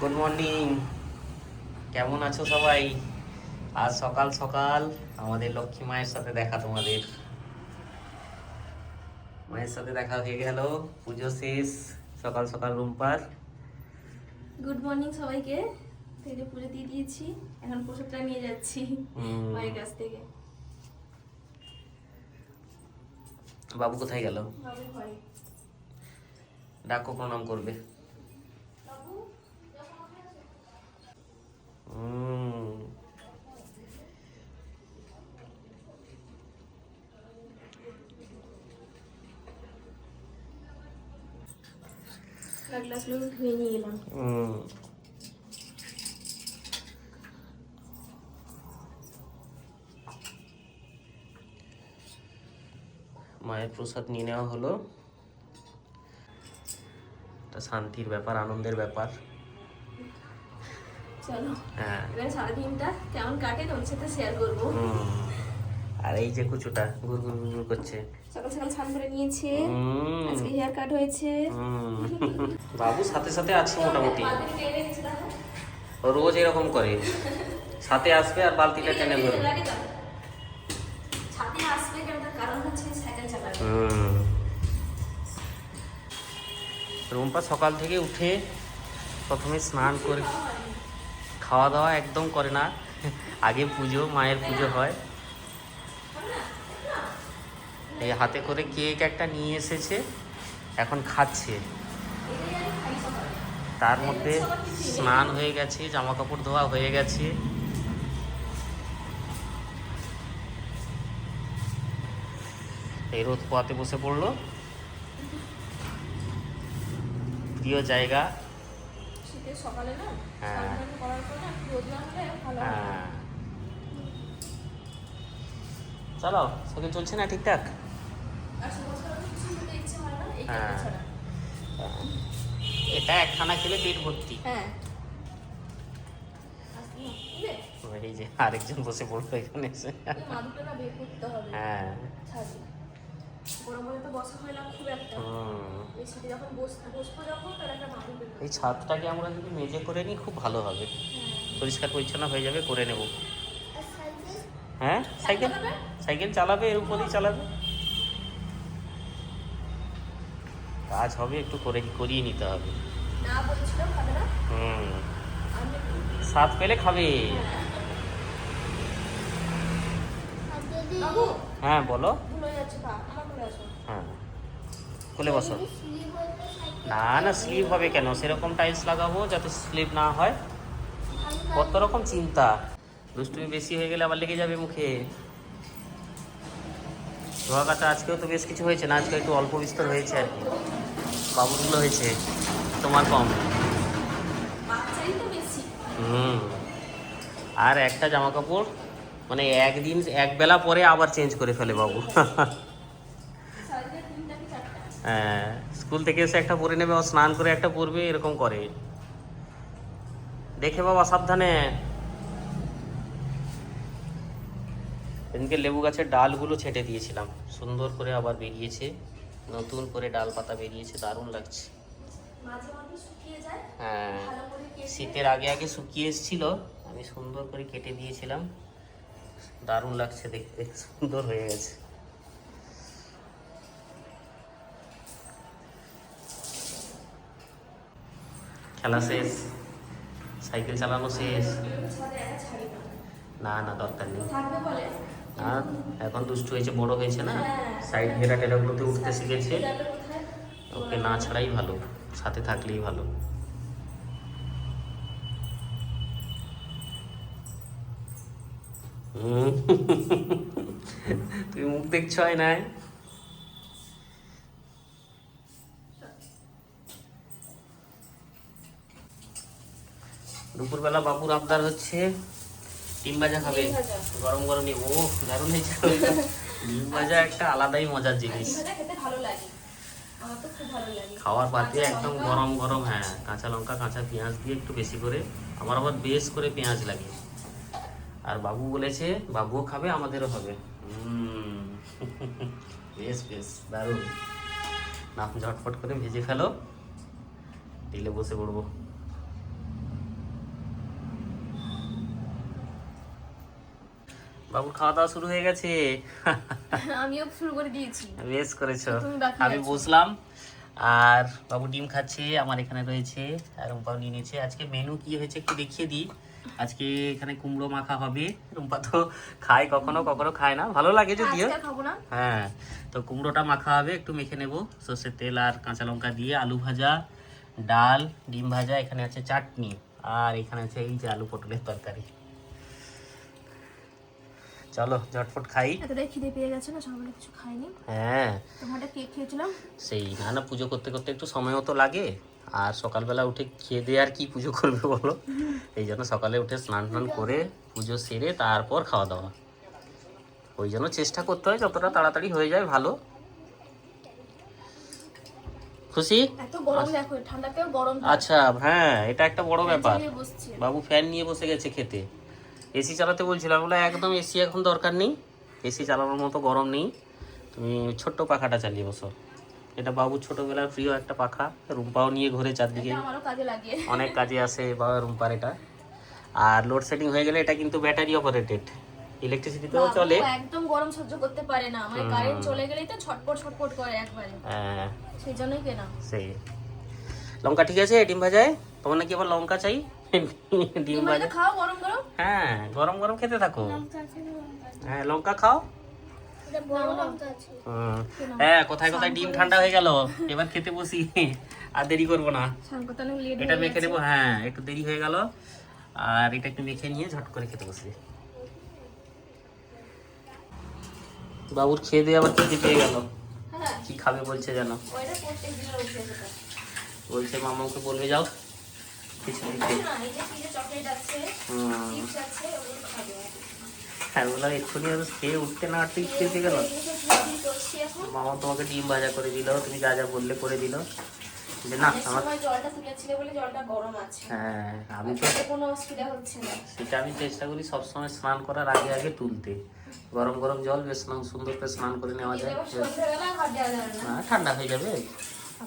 Good morning কেমন আছো সবাই? আজ সকাল সকাল আমাদের লক্ষ্মী মায়ের সাথে দেখা তোমাদের। মায়ের সাথে দেখা হয়ে গেল পুজো শেষ সকাল সকাল রুম পার গুড মর্নিং সবাইকে থেকে পুজো দিয়ে দিয়েছি এখন প্রসাদটা নিয়ে যাচ্ছি। মায়ের কাছ থেকে। বাবু কোথায় গেল? বাবু ঘরে। ডাকো প্রণাম করবে। গ্লাসগুলো ধুয়ে নিয়ে গেলাম হুম। মায়ের প্রসাদ নিয়ে নেওয়া হলো। একটা শান্তির ব্যাপার আনন্দের ব্যাপার। চলো হ্যাঁ। এবার সারাদিনটা কেমন কাটে তোমার সাথে শেয়ার করব। আর এই যে কুচুটা গুর গুর গুর করছে। সকাল সকাল স্নান করে নিয়েছে। আজকে হেয়ার কাট হয়েছে। বাবু সাথে সাথে আছে মোটামুটি। রোজ এরকম করে। সাথে আসবে আর বালতিটা টেনে ধরবে। রুম্পা সকাল থেকে উঠে প্রথমে স্নান করে খাওয়া দাওয়া একদম করে না। আগে পুজো মায়ের পুজো হয়। এই হাতে করে কেক একটা নিয়ে এসেছে এখন খাচ্ছে। তার মধ্যে স্নান হয়ে গেছে জামা কাপড় ধোয়া হয়ে গেছে। এই রোদ পোয়াতে বসে পড়ল। প্রিয় জায়গা। সকালে না হ্যাঁ। হয়। হ্যাঁ। চলো সাইকেল চলছে না ঠিকঠাক? হয় এই হ্যাঁ। এটা একখানা খেলে পেট ভর্তি। হ্যাঁ? এই যে আরেকজন বসে পড়ল এখানে এসে। হ্যাঁ। এই ছাদটাকে আমরা যদি মেজে করে নিই খুব ভালো হবে। হ্যাঁ। পরিষ্কার পরিচ্ছন্ন হয়ে যাবে করে নেব। হ্যাঁ? Cycle cycle? চালাবে? এর উপরেই চালাবে? কাজ হবে একটু করে করিয়ে নিতে হবে। হুম। স্বাদ পেলে খাবে। হ্যাঁ বলো। হয়ে হ্যাঁ খুলে বসো। না না স্লিপ হবে কেন? সেরকম টাইলস লাগাবো যাতে স্লিপ না হয়। কত রকম চিন্তা। দুষ্টুমি বেশি হয়ে গেলে আবার লেগে যাবে মুখে। ধোয়া কাটা আজকেও তো বেশ কিছু হয়েছে না? আজকে একটু অল্প বিস্তর হয়েছে আর কি। বাবুগুলো হয়েছে তোমার কম। হুম। আর একটা জামা কাপড় মানে একদিন এক বেলা পরে আবার চেঞ্জ করে ফেলে বাবু। হ্যাঁ স্কুল থেকে এসে একটা পরে নেবে স্নান করে একটা পরবে এরকম করে। দেখে বাবা সাবধানে। এদিনকে লেবু গাছের ডালগুলো ছেটে দিয়েছিলাম। সুন্দর করে আবার বেরিয়েছে। নতুন করে ডাল পাতা বেরিয়েছে দারুণ লাগছে। হ্যাঁ শীতের আগে আগে শুকিয়ে এসেছিল আমি সুন্দর করে কেটে দিয়েছিলাম। দারুণ লাগছে দেখতে সুন্দর হয়ে গেছে। খেলা শেষ সাইকেল চালানো শেষ। না। না দরকার নেই। আর এখন দুষ্টু হয়েছে, বড় হয়েছে না। সাইড ঘেরা টেরাগুলোতে উঠতে শিখেছে ওকে, না ছাড়াই ভালো, সাথে থাকলেই ভালো। তুই মুখ দেখছ নাই দুপুরবেলা বাবুর আবদার হচ্ছে ডিম ভাজা খাবে। গরম গরম ডিম ও দারুণ হয়েছে। ডিম ভাজা একটা আলাদাই মজার জিনিস। খাওয়ার পাতে একদম গরম গরম হ্যাঁ কাঁচা লঙ্কা কাঁচা পেঁয়াজ দিয়ে একটু বেশি করে আমার আবার বেশ করে পেঁয়াজ লাগে। আর বাবু বলেছে বাবুও খাবে আমাদেরও হবে। বেশ বেশ দারুণ। না ঝটফট করে ভেজে ফেলো। দিলে বসে পড়ব। বাবুর খাওয়া দাওয়া শুরু হয়ে গেছে। আমিও শুরু করে দিয়েছি। বেশ করেছ। আমি বসলাম। আর বাবু ডিম খাচ্ছে আমার এখানে রয়েছে। আর রুম্পাও নিয়ে নিয়েছে। আজকে মেনু কি হয়েছে একটু দেখিয়ে দিই। আজকে এখানে কুমড়ো মাখা হবে। রুম্পা তো খায় কখনো কখনো খায় না। ভালো লাগে যদিও। খাব না। হ্যাঁ তো কুমড়োটা মাখা হবে। একটু মেখে নেব। সর্ষের তেল আর কাঁচা লঙ্কা দিয়ে আলু ভাজা ডাল ডিম ভাজা এখানে আছে চাটনি। আর এখানে আছে এই যে আলু পটলের তরকারি। চলো ঝটফট খাই। এতটাই খিদে পেয়ে গেছে না সকালে কিছু খাইনি। হ্যাঁ। তোমারটা কেক খেয়েছিলাম। সেই না না পুজো করতে করতে একটু সময়ও তো লাগে। আর সকালবেলা উঠে খেয়ে দিয়ে আর কি পুজো করবে বলো? এই জন্য সকালে উঠে স্নান টান করে পুজো সেরে তারপর খাওয়া দাওয়া। ওই জন্য চেষ্টা করতে হয় যতটা তাড়াতাড়ি হয়ে যায় ভালো। খুশি? আচ্ছা হ্যাঁ এটা একটা বড় ব্যাপার। বাবু ফ্যান নিয়ে বসে গেছে খেতে। এসি চালাতে বলছিলাম বলে একদম এসি এখন দরকার নেই। এসি চালানোর মতো গরম নেই। তুমি ছোট্ট পাখাটা চালিয়ে বসো। এটা বাবু ছোটবেলার প্রিয় একটা পাখা রুম্পাও নিয়ে ঘুরে চারদিকে। অনেক কাজে আসে বাবা রুম্পার এটা। আর লোডশেডিং হয়ে গেলে এটা কিন্তু ব্যাটারি অপারেটেড ইলেকট্রিসিটিতেও চলে। একদম গরম সহ্য করতে পারে না। মানে কারেন্ট চলে গেলেই তো ছটপট ছটপট করে একবারে। হ্যাঁ। সেই জন্যই কেনা। সেই। লঙ্কা ঠিক আছে ডিম ভাজায়? তোমার নাকি আবার লঙ্কা চাই? ডিম তুমি ভাজা। এটা খাও গরম গরম। হ্যাঁ গরম গরম খেতে থাকো। হ্যাঁ লঙ্কা খাও। হুম। হ্যাঁ কোথায় কোথায় ডিম ঠান্ডা হয়ে গেল এবার খেতে বসি। আর দেরি করব না। এটা মেখে নেব হ্যাঁ একটু দেরি হয়ে গেল। আর এটা একটু মেখে নিয়ে ঝট করে খেতে বসি। বাবুর খেয়ে দিয়ে আবার খেতে পেয়ে গেল? হ্যাঁ। কি খাবে বলছে যেন? বলছে মামাকে বলবে যাও। কিছু দিতে না এই যে ফ্রিজে চকলেট আছে হুম। চিপস আছে ওগুলো খাবে আর বললাম এক্ষুনি আর খেয়ে উঠতে না উঠতে গেল। মামা তোমাকে ডিম ভাজা করে দিল তুমি যা যা বললে করে দিল। যে না আমার হ্যাঁ আমি তো সেটা আমি চেষ্টা করি সবসময় স্নান করার আগে আগে তুলতে। গরম গরম জল বেশ স্নান সুন্দর করে স্নান করে নেওয়া যায়। না। ঠান্ডা হয়ে যাবে।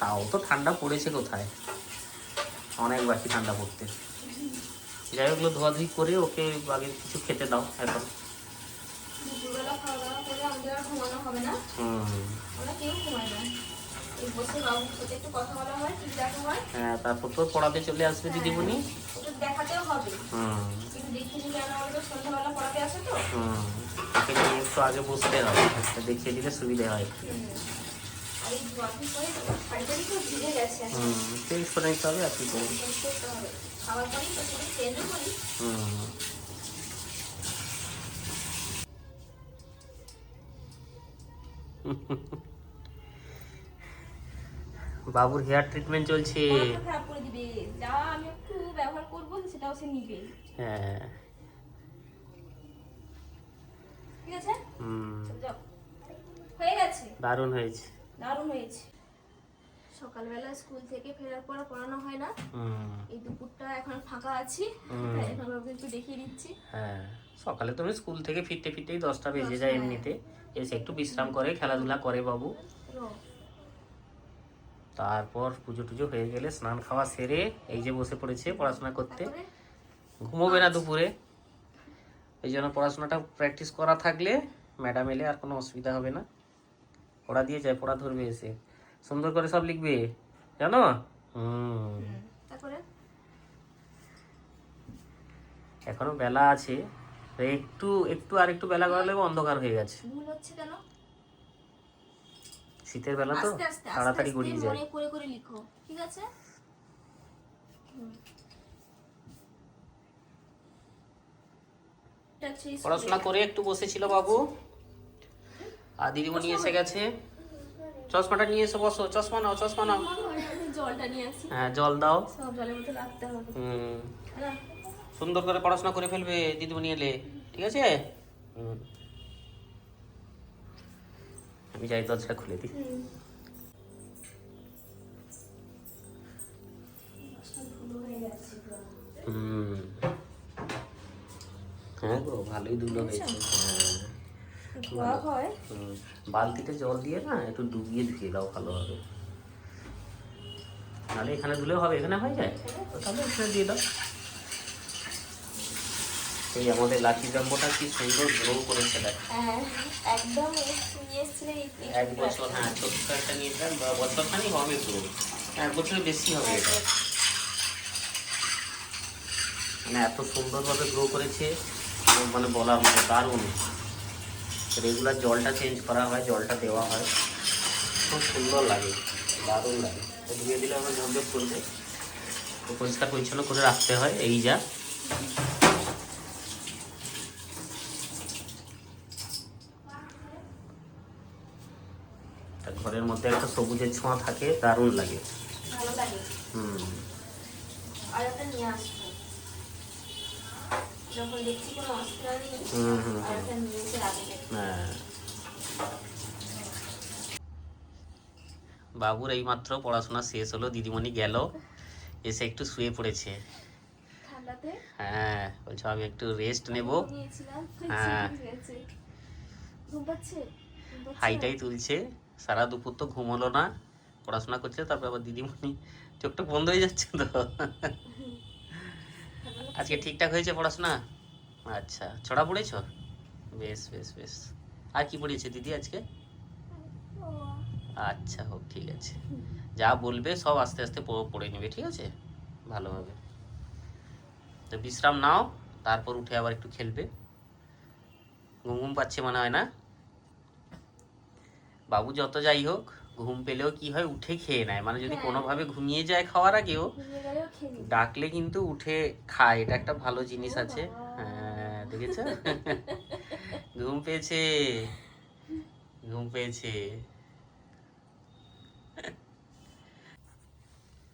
তাও তো ঠান্ডা পড়েছে কোথায়? অনেক বাকি ঠান্ডা পড়তে। যাই হোক ওগুলো ধোয়াধুয়ি করে ওকে আগে কিছু খেতে দাও এখন। হয় হয়। হ্যাঁ তারপর তো পড়াতে চলে আসবে দিদিমণি। দেখাতেও হবে। হুম। নিয়ে একটু আগে বসতে হবে দেখিয়ে দিলে সুবিধা হয়। চেঞ্জ করে নিতে হবে আর কি করব? বাবুর হেয়ার ট্রিটমেন্ট চলছে। খারাপ করে দিবে যা আমি একটু ব্যবহার করব সেটাও সে নিবে হ্যাঁ। ঠিক আছে? হুম। হয়ে গেছে? দারুণ হয়েছে। দারুণ হয়েছে। সকালবেলা স্কুল থেকে ফেরার পর পড়ানো হয় না। হুম। এই দুপুরটা এখন ফাঁকা আছি। এখন ভাবছি একটু দেখিয়ে দিচ্ছি। হ্যাঁ সকালে তুমি স্কুল থেকে ফিরতে ফিরতেই দশটা বেজে যায় এমনিতে। এসে একটু বিশ্রাম করে খেলাধুলা করে বাবু। তারপর পুজো টুজো হয়ে গেলে স্নান খাওয়া সেরে এই যে বসে পড়েছে পড়াশোনা করতে। ঘুমোবে না দুপুরে। এই জন্য পড়াশোনাটা প্র্যাকটিস করা থাকলে ম্যাডাম এলে আর কোনো অসুবিধা হবে না। পড়া দিয়ে যায় পড়া ধরবে এসে। সুন্দর করে সব লিখবে জানো? হুম। এখনও বেলা আছে। একটু একটু আর একটু বেলা গড়ালে অন্ধকার হয়ে গেছে। ভুল হচ্ছে কেন? শীতের বেলা তো তাড়াতাড়ি গড়িয়ে যায়। করে করে লিখো ঠিক আছে? হুম। এটা হচ্ছে এই পড়াশোনা করে একটু বসেছিল বাবু। আর দিদিমণি এসে গেছে। চশমাটা নিয়ে এসে বসো চশমা নাও চশমা নাও। জলটা নিয়ে আসি। হ্যাঁ জল দাও। সব জলের মধ্যে রাখতে হবে। হুম। সুন্দর করে পড়াশোনা করে ফেলবে দিদিমণি এলে ঠিক আছে? হুম। আমি যাই দরজাটা খুলে দিই। হুম। হয়ে হ্যাঁ গো ভালোই ধুলো হয়েছে। হ্যাঁ। ধোয়া হয়। বালতিতে জল দিয়ে না একটু ডুবিয়ে ধুয়ে দাও ভালোভাবে। নাহলে এখানে ধুলেও হবে এখানে হয়ে যায়? তাহলে এখানে দিয়ে দাও। সেই আমাদের লাকি জাম্বোটা কি সুন্দর গ্রো করেছে দেখ। হ্যাঁ একদম এই- এই এক বছর হ্যাঁ ছোট্ট একটা নিয়েছিলাম বছরখানি হবে পুরো এক বছরের বেশি হবে এটা। মানে এত সুন্দরভাবে গ্রো করেছে মানে বলার মতো দারুণ। রেগুলার জলটা চেঞ্জ করা হয় জলটা দেওয়া হয়। খুব সুন্দর লাগে দারুণ লাগে। ধুয়ে দিলে আমরা ঝকঝক করবে তো পরিষ্কার পরিচ্ছন্ন করে রাখতে হয় এই যা। ঘরের মধ্যে একটা সবুজের ছোঁয়া থাকে দারুণ লাগে। হুম আর একটা নিয়ে আসব যখন দেখছি কোনো অসুবিধা নেই হুম, হুম, আর একটা নিয়ে এসে রাখবে হ্যাঁ। বাবুর এইমাত্র পড়াশোনা শেষ হলো দিদিমণি গেল এসে একটু শুয়ে পড়েছে। হ্যাঁ বলছো আমি একটু রেস্ট নেব। হ্যাঁ। হাইটাই তুলছে। সারা দুপুর তো ঘুমোলো না পড়াশোনা করছে তারপর আবার দিদিমণি চোখটা বন্ধ হয়ে যাচ্ছে তো। আজকে ঠিকঠাক হয়েছে পড়াশোনা? আচ্ছা ছড়া পড়েছ? বেশ বেশ বেশ। আর কি পড়িয়েছে দিদি আজকে? আচ্ছা হোক, ঠিক আছে। যা বলবে সব আস্তে আস্তে পড়ে নেবে, ঠিক আছে? ভালোভাবে। তো বিশ্রাম নাও, তারপর উঠে আবার একটু খেলবে। ঘুম ঘুম পাচ্ছে মনে হয় না? বাবু যত যাই হোক ঘুম পেলেও কি হয়? উঠে খেয়ে নেয়। মানে যদি হ্যাঁ। কোনোভাবে ঘুমিয়ে যায় খাওয়ার আগেও। ডাকলে কিন্তু উঠে খায়। এটা একটা ভালো জিনিস আছে। হ্যাঁ দেখেছ? ঘুম পেয়েছে। ঘুম পেয়েছে।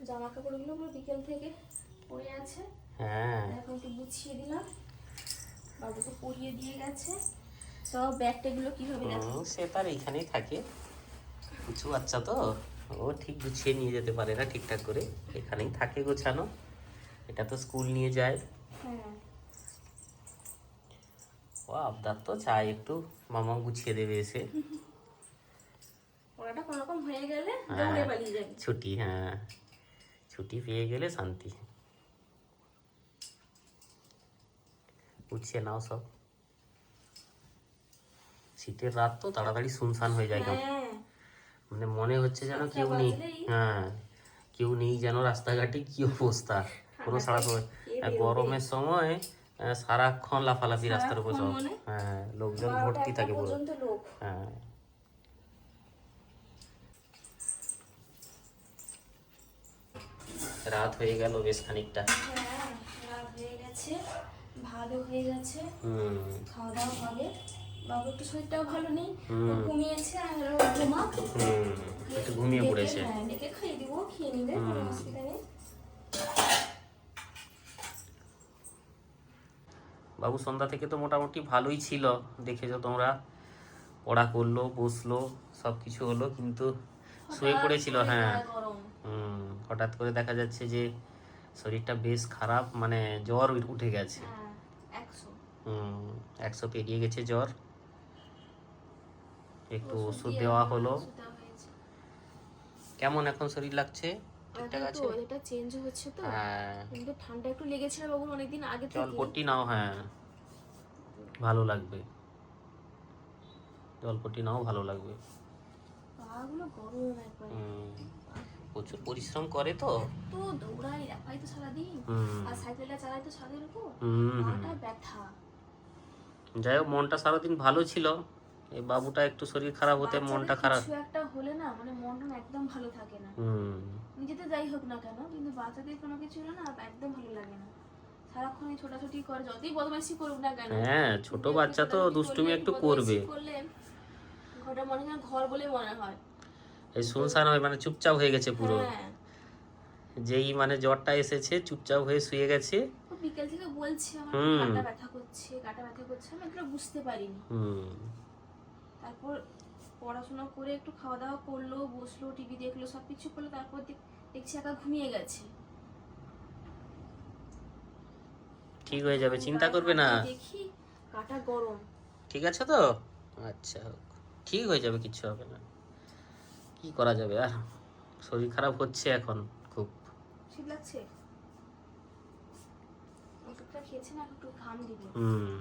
জামা কাপড়গুলো পুরো বিকেল থেকে পড়ে আছে। হ্যাঁ। এখন একটু গুছিয়ে দিলাম। বাবুকে পরিয়ে দিয়ে গেছে। সব ব্যাগ ট্যাগুলো কীভাবে দেখো সে তার এইখানেই থাকে। কিছু বাচ্চা তো ও ঠিক গুছিয়ে নিয়ে যেতে পারে না ঠিকঠাক করে। এখানেই থাকে গোছানো। এটা তো স্কুল নিয়ে যায়। হ্যাঁ। ও আবদার তো চাই একটু মামা গুছিয়ে দেবে এসে। হয়ে গেলে। দৌড়ে পালিয়ে যাবে। ছুটি হ্যাঁ। ছুটি পেয়ে গেলে শান্তি। গুছিয়ে নাও সব। শীতের রাত তো তাড়াতাড়ি শুনশান হয়ে যায় কেমন হ্যাঁ। মানে মনে হচ্ছে যেন কেউ নেই। হ্যাঁ কেউ নেই যেন রাস্তাঘাটে কি অবস্থা? কোনো সারা সময়? গরমের সময় সারাক্ষণ লাফালাফি রাস্তার উপর সব। মানে? হ্যাঁ লোকজন ভর্তি থাকে পুরো। হ্যাঁ। রাত হয়ে গেল বেশ খানিকটা। হ্যাঁ রাত হয়ে গেছে ভালো হয়ে গেছে। হুম। খাওয়া দাওয়া হবে। বাবু একটু শরীরটাও ভালো নেই ঘুমিয়েছে আর ও একটু ঘুমিয়ে পড়েছে। হ্যাঁ ডেকে খাইয়ে দিব খেয়ে নিবে কোনো হুম। বাবু সন্ধ্যা থেকে তো মোটামুটি ভালোই ছিল দেখেছ তোমরা। পড়া করল বসল সব কিছু হলো কিন্তু শুয়ে পড়েছিল হ্যাঁ। হুম হঠাৎ করে দেখা যাচ্ছে যে শরীরটা বেশ খারাপ মানে জ্বর উঠে গেছে। হ্যাঁ হুম একশো পেরিয়ে গেছে জ্বর। একটু ওষুধ দেওয়া হলো। কেমন এখন শরীর লাগছে? ঠিকঠাক আছে তো ওয়েদারটা চেঞ্জ হচ্ছে তো। হ্যাঁ। কিন্তু ঠান্ডা একটু লেগেছিল বাবুর অনেকদিন আগে জল পট্টি নাও হ্যাঁ। ভালো লাগবে। জল পট্টি নাও ভালো লাগবে। পাগুলো গরম একবারে। প্রচুর পরিশ্রম করে তো। তো দৌড়াই রাখাই তো সারাদিন। হুম। আর সাইকেলটা চালাই তো। পাটা ব্যথা। যাই হোক মনটা সারাদিন ভালো ছিল। এই বাবুটা একটু শরীর খারাপ হতে মনটা খারাপ। কিছু একটা হলে না মানে মনটা একদম ভালো থাকে না। হুম। নিজেতে যাই হোক না কেন কিন্তু বাচ্চাদের কোনো কিছু হলে না একদম ভালো লাগে না। সারাক্ষণ ছোটাছুটি করে যতই বদমাইশি করুক না কেন হ্যাঁ ছোট বাচ্চা তো দুষ্টুমি একটু করবে। করলে ঘরটা মনে হয় ঘর বলে মনে হয়। এই শুনশান হয় মানে চুপচাপ হয়ে গেছে পুরো। হ্যাঁ। যেই মানে জ্বরটা এসেছে চুপচাপ হয়ে শুয়ে গেছে। বিকেল থেকে বলছে আমার গাটা ব্যথা করছে গাটা ব্যথা করছে আমি এগুলো বুঝতে পারিনি। হুম। তারপর পড়াশোনা করে একটু খাওয়া দাওয়া করল বসল টিভি দেখল সব কিছু করল তারপর দেখছি একা ঘুমিয়ে গেছে। ঠিক হয়ে যাবে চিন্তা করবে না। দেখি কাটা গরম। ঠিক আছে তো? আচ্ছা ঠিক হয়ে যাবে কিচ্ছু হবে না। কি করা যাবে আর? শরীর খারাপ হচ্ছে এখন খুব। শীত লাগছে ওষুধটা খেয়েছে না এখন একটু ঘাম দিবে। হুম।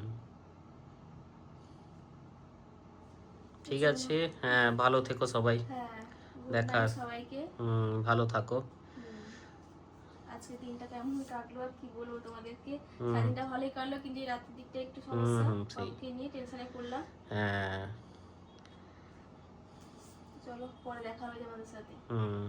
ঠিক আছে হ্যাঁ ভালো থেকো সবাই। হ্যাঁ night সবাইকে। ভালো থাকো। আজকে দিনটা কেমন কাটলো আর কি বলব তোমাদেরকে। সারাদিনটা ভালোই কাটলো কিন্তু এই রাতের দিকটা একটু সমস্যা। নিয়ে টেনশনে পড়লাম। হ্যাঁ। চলো পরে দেখা হবে তোমাদের সাথে। হুম।